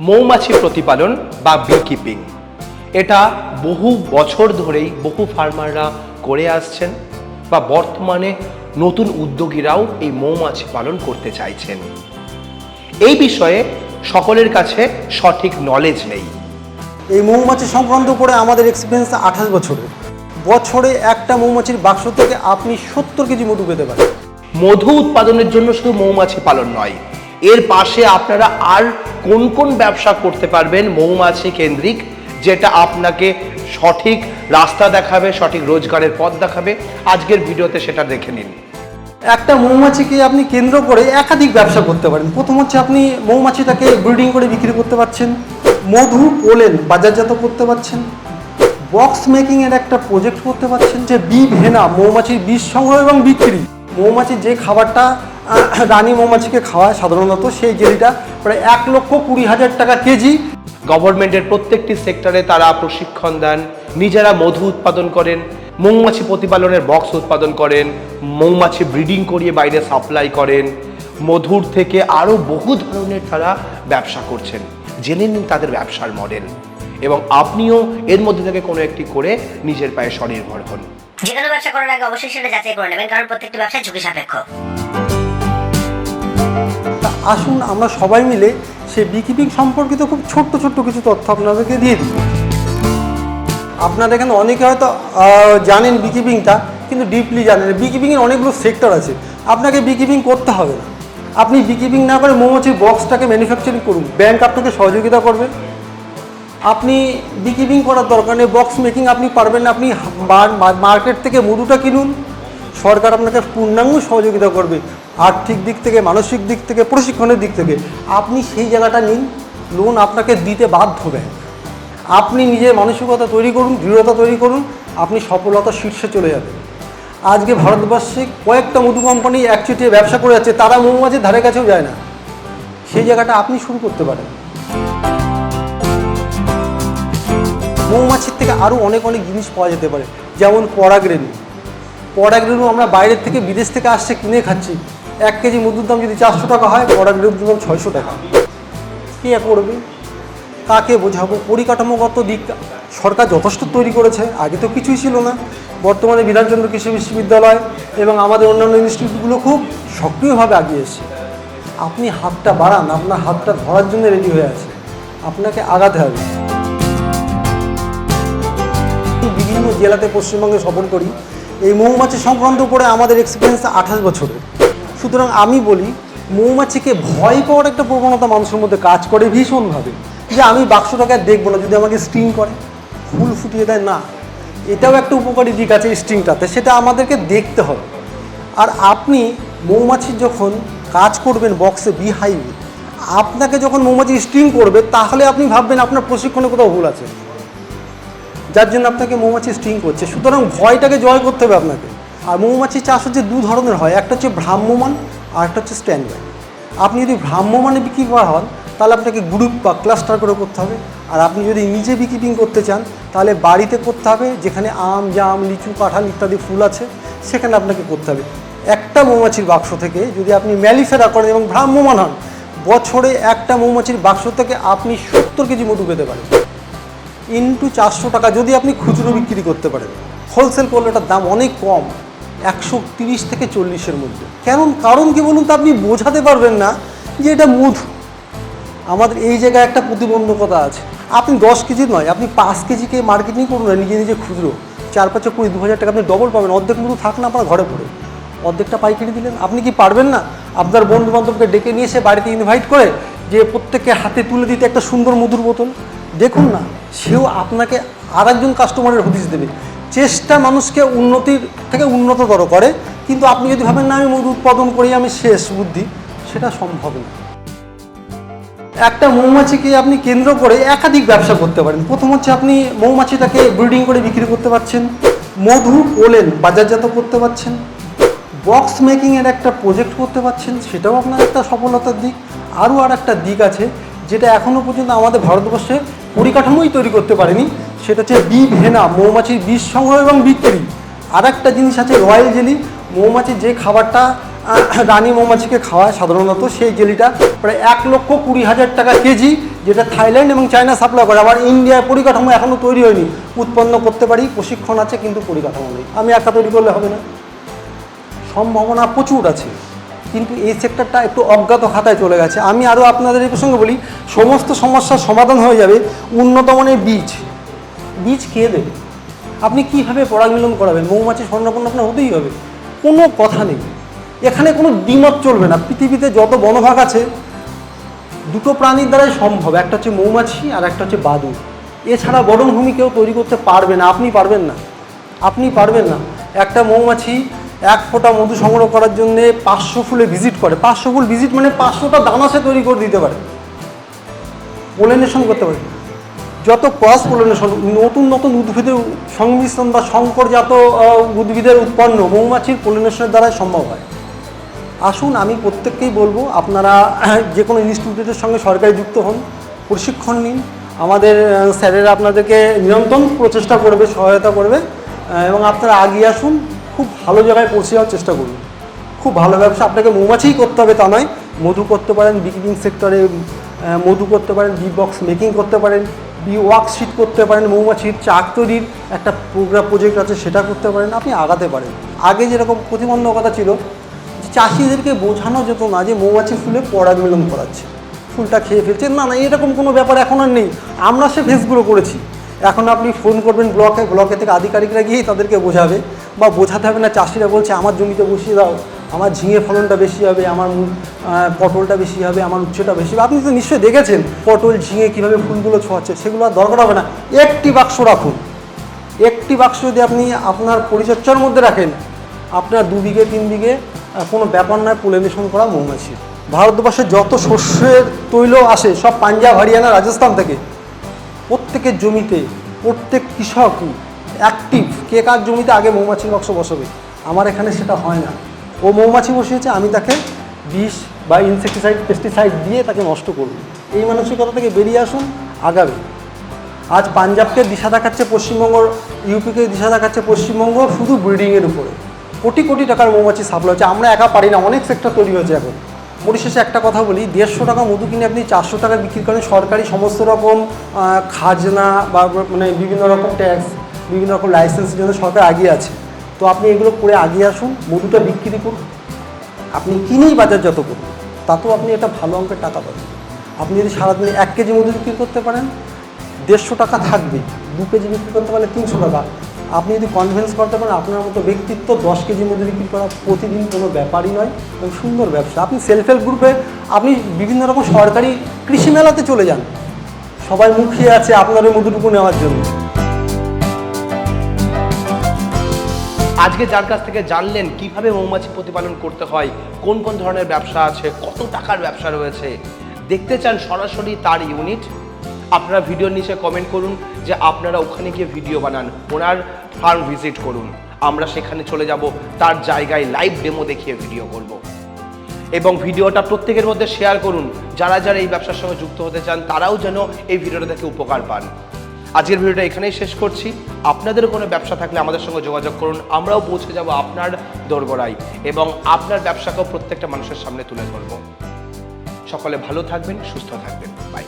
মৌমাছি প্রতিপালন বা বিকিপিং এটা বহু বছর ধরেই বহু ফার্মাররা করে আসছেন বা বর্তমানে নতুন উদ্যোগীরাও এই মৌমাছি পালন করতে চাইছেন। এই বিষয়ে সকলের কাছে সঠিক নলেজ নেই। এই মৌমাছি সংক্রান্ত করে আমাদের এক্সপিরিয়েন্স আঠাশ বছরের। বছরে একটা মৌমাছির বাক্স থেকে আপনি সত্তর কেজি মধু পেতে পারেন। মধু উৎপাদনের জন্য শুধু মৌমাছি পালন নয় এর পাশে আপনারা আর কোন কোন ব্যবসা করতে পারবেন মৌমাছি কেন্দ্রিক, যেটা আপনাকে সঠিক রাস্তা দেখাবে, সঠিক রোজগারের পথ দেখাবে। আজকের ভিডিওতে সেটা দেখে নিন। একটা মৌমাছিকে আপনি কেন্দ্র করে একাধিক ব্যবসা করতে পারেন। প্রথম হচ্ছে আপনি মৌমাছিটাকে ব্রিডিং করে বিক্রি করতে পারছেন, মধু পোলেন বাজারজাত করতে পারছেন বক্স মেকিং এর একটা প্রজেক্ট করতে পারছেন, যে বি ভেনা মৌমাছির বীজ সংগ্রহ এবং বিক্রি। মৌমাছির যে খাবারটা রানী মৌমাছিকে খাওয়ায় সাধারণত সেই জেলিটা প্রায় এক লক্ষ কুড়ি হাজার টাকা কেজি। গভর্নমেন্টের প্রত্যেকটি সেক্টরে তারা প্রশিক্ষণ দেন নিজেরা মধু উৎপাদন করেন মৌমাছি প্রতিপালনের বক্স উৎপাদন করেন মৌমাছি ব্রিডিং করিয়ে বাইরে সাপ্লাই করেন। মধুর থেকে আরও বহু ধরনের তারা ব্যবসা করছেন। জেনে নিন তাদের ব্যবসার মডেল এবং আপনিও এর মধ্যে থেকে কোনো একটি করে নিজের পায়ে স্বনির্ভর হন। যে কোনো ব্যবসা করার আগে অবশ্যই সেটা যাচাই করে নেবেন কারণ প্রত্যেকটি ব্যবসা ঝুঁকি সাপেক্ষ। আসুন আমরা সবাই মিলে সেই বিকিপিং সম্পর্কিত খুব ছোট্ট ছোট্ট কিছু তথ্য আপনাদেরকে দিয়ে দিই। আপনারা এখানে অনেকে হয়তো জানেন বিকিপিংটা, কিন্তু ডিপলি জানেন বিকিপিংয়ের অনেকগুলো সেক্টর আছে। আপনাকে বিকিপিং করতে হবে না। আপনি বিকিপিং না করে মৌমাছির বক্সটাকে ম্যানুফ্যাকচারিং করুন। ব্যাংক আপনাকে সহযোগিতা করবে। আপনি বিকিপিং করার দরকার নেই বক্স মেকিং আপনি পারবেন না। আপনি মার্কেট থেকে মধুটা কিনুন। সরকার আপনাকে পূর্ণাঙ্গ সহযোগিতা করবে। আর্থিক দিক থেকে, মানসিক দিক থেকে, প্রশিক্ষণের দিক থেকে, আপনি সেই জায়গাটা নিন, লোন আপনাকে দিতে বাধ্য ব্যাংক আপনি নিজের মানসিকতা তৈরি করুন, দৃঢ়তা তৈরি করুন, আপনি সফলতা শীর্ষে চলে যাবেন। আজকে ভারতবর্ষে কয়েকটা মধু কোম্পানি একচেটিয়ে ব্যবসা করে যাচ্ছে, তারা মৌমাছির ধারে কাছেও যায় না। সেই জায়গাটা আপনি শুরু করতে পারেন। মৌমাছির থেকে আরও অনেক অনেক জিনিস পাওয়া যেতে পারে, যেমন পরাগরেণু পরাগরেণু আমরা বাইরের থেকে, বিদেশ থেকে আসছে, কিনে খাচ্ছি। এক কেজি মধুর দাম যদি চারশো টাকা হয় পরাগরেণুর দাম ছয়শো টাকা। কে করবে? কাকে বোঝাবো? পরিকাঠামোগত দিক সরকার যথেষ্ট তৈরি করেছে, আগে তো কিছুই ছিল না। বর্তমানে বিধানচন্দ্র কৃষি বিশ্ববিদ্যালয় এবং আমাদের অন্যান্য ইনস্টিটিউটগুলো খুব সক্রিয়ভাবে আগিয়ে এসেছে। আপনি হাতটা বাড়ান, আপনার হাতটা ধরার জন্য রেডি হয়ে আছে। আপনাকে আগাতে হবে। বিভিন্ন জেলাতে পশ্চিমবঙ্গে সফর করি। এই মৌমাছি সংক্রান্ত করে আমাদের এক্সপিরিয়েন্স আঠাশ বছরের। সুতরাং আমি বলি, মৌমাছিকে ভয় পাওয়ার একটা প্রবণতা মানুষের মধ্যে কাজ করে ভীষণভাবে। যে আমি বাক্সটাকে আর দেখব না, যদি আমাকে স্টিং করে, ফুল ফুটিয়ে দেয়, না। এটাও একটা উপকারী দিক আছে স্টিংটাতে, সেটা আমাদেরকে দেখতে হবে। আর আপনি মৌমাছির যখন কাজ করবেন বক্সে বিহাইভে আপনাকে যখন মৌমাছি স্টিং করবে, তাহলে আপনি ভাববেন আপনার প্রশিক্ষণে কোথাও ভুল আছে। যার জন্য আপনাকে মৌমাছি স্টিং করছে। সুতরাং ভয়টাকে জয় করতে হবে আপনাকে। আর মৌমাছি চাষ হচ্ছে দু ধরনের হয়, একটা হচ্ছে ভ্রাম্যমান আর একটা হচ্ছে স্ট্যান্ডার্ড আপনি যদি ভ্রাম্যমানে বিক্রি করা হন, তাহলে আপনাকে গ্রুপ বা ক্লাস্টার করে করতে হবে। আর আপনি যদি নিজে বিকিপিং করতে চান, তাহলে বাড়িতে করতে হবে, যেখানে আম, জাম, লিচু, কাঁঠাল ইত্যাদি ফুল আছে, সেখানে আপনাকে করতে হবে। একটা মৌমাছির বাক্স থেকে যদি আপনি ম্যালিফেরা করেন এবং ভ্রাম্যমান হন, বছরে একটা মৌমাছির বাক্স থেকে আপনি সত্তর কেজি মধু পেতে পারেন। ইন্টু চারশো টাকা যদি আপনি খুচরো বিক্রি করতে পারেন। হোলসেল করলে এটার দাম অনেক কম। একশো তিরিশ থেকে চল্লিশের মধ্যে। কেন কারণ কি বলুন তো, আপনি বোঝাতে পারবেন না যে এটা মধু। আমাদের এই জায়গায় একটা প্রতিবন্ধকতা আছে। আপনি দশ কেজি নয়, আপনি পাঁচ কেজিকে মার্কেটিং করুন না, নিজে নিজে খুচরো। চার পাঁচে কুড়ি, দু হাজার টাকা আপনি ডবল পাবেন, অর্ধেক মধু থাক না, আপনার ঘরে পড়ে। অর্ধেকটা পাইকারি দিলেন। আপনি কি পারবেন না আপনার বন্ধু বান্ধবকে ডেকে নিয়ে এসে বাড়িতে ইনভাইট করে যে প্রত্যেককে হাতে তুলে দিতে একটা সুন্দর মধুর বোতল? দেখুন না, সেও আপনাকে আর একজন কাস্টমারের হদিস দেবে। চেষ্টা মানুষকে উন্নতির থেকে উন্নততর করে, কিন্তু আপনি যদি ভাবেন, না, আমি মধু উৎপাদন করি, আমি শেষ বুদ্ধি, সেটা সম্ভব না। একটা মৌমাছিকে আপনি কেন্দ্র করে একাধিক ব্যবসা করতে পারেন। প্রথম হচ্ছে আপনি মৌমাছিটাকে ব্রিডিং করে বিক্রি করতে পারছেন, মধু পোলেন বাজারজাত করতে পারছেন, বক্স মেকিংয়ের একটা প্রজেক্ট করতে পারছেন, সেটাও আপনার একটা সফলতার দিক। আরও আর একটা দিক আছে, যেটা এখনও পর্যন্ত আমাদের ভারতবর্ষে পরিকাঠামোই তৈরি করতে পারেনি সেটা হচ্ছে বি ভেনা, মৌমাছির বিষ সংগ্রহ এবং বিক্রি। আর একটা জিনিস আছে রয়্যাল জেলি মৌমাছির যে খাবারটা রানী মৌমাছিকে খাওয়ায় সাধারণত সেই জেলিটা প্রায় এক লক্ষ কুড়ি হাজার টাকা কেজি, যেটা থাইল্যান্ড এবং চায়না সাপ্লাই করে। আবার ইন্ডিয়ার পরিকাঠামো এখনও তৈরি হয়নি। উৎপন্ন করতে পারি, প্রশিক্ষণ আছে কিন্তু পরিকাঠামো নেই। আমি একা তৈরি করলে হবে না। সম্ভাবনা প্রচুর আছে, কিন্তু এই সেক্টরটা একটু অজ্ঞাত খাতায় চলে গেছে। আমি আরও আপনাদের এই প্রসঙ্গে বলি, সমস্ত সমস্যার সমাধান হয়ে যাবে উন্নত মানের বীজ। বীজ কে দেবে। আপনি কীভাবে পরাগমিলন করাবেন? মৌমাছি স্বর্ণপন্ন আপনার হতেই হবে। কোনো কথা নেই। এখানে কোনো দ্বিমত চলবে না। পৃথিবীতে যত বনভাগ আছে, দুটো প্রাণীর দ্বারাই সম্ভব। একটা হচ্ছে মৌমাছি আর একটা হচ্ছে বাদুর এছাড়া বরণভূমি কেউ তৈরি করতে পারবে না। আপনি পারবেন না। আপনি পারবেন না। একটা মৌমাছি এক ফোঁটা মধু সংগ্রহ করার জন্য পাঁচশো ফুলে ভিজিট করে। পাঁচশো ফুল ভিজিট মানে পাঁচশোটা দানা সে তৈরি করে দিতে পারে। পোলেনেশন করতে পারে। যত ক্রস পোলেনেশন নতুন নতুন উদ্ভিদের সংমিশ্রণ বা সংকরজাত উদ্ভিদের উৎপন্ন মৌমাছির পোলেনেশনের দ্বারাই সম্ভব হয়। আসুন আমি প্রত্যেককেই বলব, আপনারা যে কোনো ইনস্টিটিউটের সঙ্গে সরকারি যুক্ত হন, প্রশিক্ষণ নিন। আমাদের স্যারেরা আপনাদেরকে নিরন্তর প্রচেষ্টা করবে, সহায়তা করবে এবং আপনারা আগিয়ে আসুন, খুব ভালো জায়গায় পৌঁছে যাওয়ার চেষ্টা করুন। খুব ভালো ব্যবসা, আপনাকে মৌমাছিই করতে হবে তা নয়, মধু করতে পারেন, বিকিনিং সেক্টরে মধু করতে পারেন বি বক্স মেকিং করতে পারেন বি ওয়ার্কশিট করতে পারেন মৌমাছির চাক তৈরির একটা প্রোগ্রাম প্রজেক্ট আছে, সেটা করতে পারেন, আপনি আগাতে পারেন। আগে যেরকম প্রতিবন্ধকতা ছিল চাষিদেরকে বোঝানো যেত না, যে মৌমাছি ফুলে পরাগমিলন করাচ্ছে। ফুলটা খেয়ে ফেলছে না না, এরকম কোনো ব্যাপার এখন আর নেই। আমরা সে ফেসগুলো করেছি। এখন আপনি ফোন করবেন ব্লকে ব্লকে থেকে আধিকারিকরা গিয়েই তাদেরকে বোঝাবে, বা বোঝাতে হবে না, চাষিরা বলছে, আমার জমিতে বসিয়ে দাও। আমার ঝিঙে ফলনটা বেশি হবে, আমার পটলটা বেশি হবে, আমার উচ্চটা বেশি হবে। আপনি তো নিশ্চয়ই দেখেছেন পটল, ঝিঙে কীভাবে ফুলগুলো ছোঁয়াচ্ছে, সেগুলো আর দরকার হবে না। একটি বাক্স রাখুন। একটি বাক্স যদি আপনি আপনার পরিচর্যার মধ্যে রাখেন, আপনার দু বিঘে, তিন বিঘে কোনো ব্যাপার নয় পোলেনেশন করা মৌমাছি। ভারতবর্ষে যত শস্যের তৈল আসে, সব পাঞ্জাব, হরিয়ানা, রাজস্থান থেকে, প্রত্যেকের জমিতে প্রত্যেক কৃষক অ্যাক্টিভ কে কার জমিতে আগে মৌমাছির বাক্স বসাবে? আমার এখানে সেটা হয় না। ও মৌমাছি বসিয়েছে, আমি তাকে বিষ বা ইনসেকটিসাইড পেস্টিসাইড দিয়ে তাকে নষ্ট করব। এই মানসিকতা থেকে বেরিয়ে আসুন, আগাবে। আজ পাঞ্জাবকে দিশা দেখাচ্ছে পশ্চিমবঙ্গ ইউপিকে দিশা দেখাচ্ছে পশ্চিমবঙ্গ শুধু ব্রিডিংয়ের উপরে। কোটি কোটি টাকার মৌমাছি সাপ্লাই হচ্ছে, আমরা একা পারি না, অনেক সেক্টর তৈরি হয়েছে এখন। পরিশেষে একটা কথা বলি, দেড়শো টাকা মধু কিনে আপনি চারশো টাকা বিক্রি করেন সরকারি সমস্ত রকম খাজনা বা মানে বিভিন্ন রকম ট্যাক্স বিভিন্ন রকম লাইসেন্সের জন্য সরকার আগিয়ে আছে। তো আপনি এগুলো করে আগিয়ে আসুন, মধুটা বিক্রি করুন। আপনি কিনেই বাজার যত করুন, তাতেও আপনি একটা ভালো অঙ্কের টাকা পাবেন। আপনি যদি সারাদিনে এক কেজি মধু বিক্রি করতে পারেন, দেড়শো টাকা থাকবে। দু কেজি বিক্রি করতে পারলে তিনশো টাকা। আপনি যদি কনভিন্স করতে পারেন, আপনার মতো ব্যক্তিত্ব দশ কেজির মধ্যে বিক্রি করা প্রতিদিন কোনো ব্যাপারই নয়, এবং সুন্দর ব্যবসা। আপনি সেলফ হেল্প গ্রুপে আপনি বিভিন্ন রকম সরকারি কৃষি মেলাতে চলে যান। সবাই মুখিয়ে আছে আপনার ওই মধুটুকু নেওয়ার জন্য। আজকে যার কাছ থেকে জানলেন কীভাবে মৌমাছি প্রতিপালন করতে হয়, কোন কোন ধরনের ব্যবসা আছে, কত টাকার ব্যবসা রয়েছে, দেখতে চান সরাসরি তার ইউনিট আপনারা ভিডিওর নিচে কমেন্ট করুন যে আপনারা ওখানে গিয়ে ভিডিও বানান, ওনার ফার্ম ভিজিট করুন। আমরা সেখানে চলে যাব, তার জায়গায় লাইভ ডেমো দেখিয়ে ভিডিও করব। এবং ভিডিওটা প্রত্যেকের মধ্যে শেয়ার করুন। যারা যারা এই ব্যবসার সঙ্গে যুক্ত হতে চান, তারাও যেন এই ভিডিওটা দেখে উপকার পান। আজকের ভিডিওটা এখানেই শেষ করছি। আপনাদের কোনো ব্যবসা থাকলে আমাদের সঙ্গে যোগাযোগ করুন, আমরাও পৌঁছে যাব আপনার দোরগোড়ায় এবং আপনার ব্যবসাকেও প্রত্যেকটা মানুষের সামনে তুলে ধরব। সকলে ভালো থাকবেন, সুস্থ থাকবেন। বাই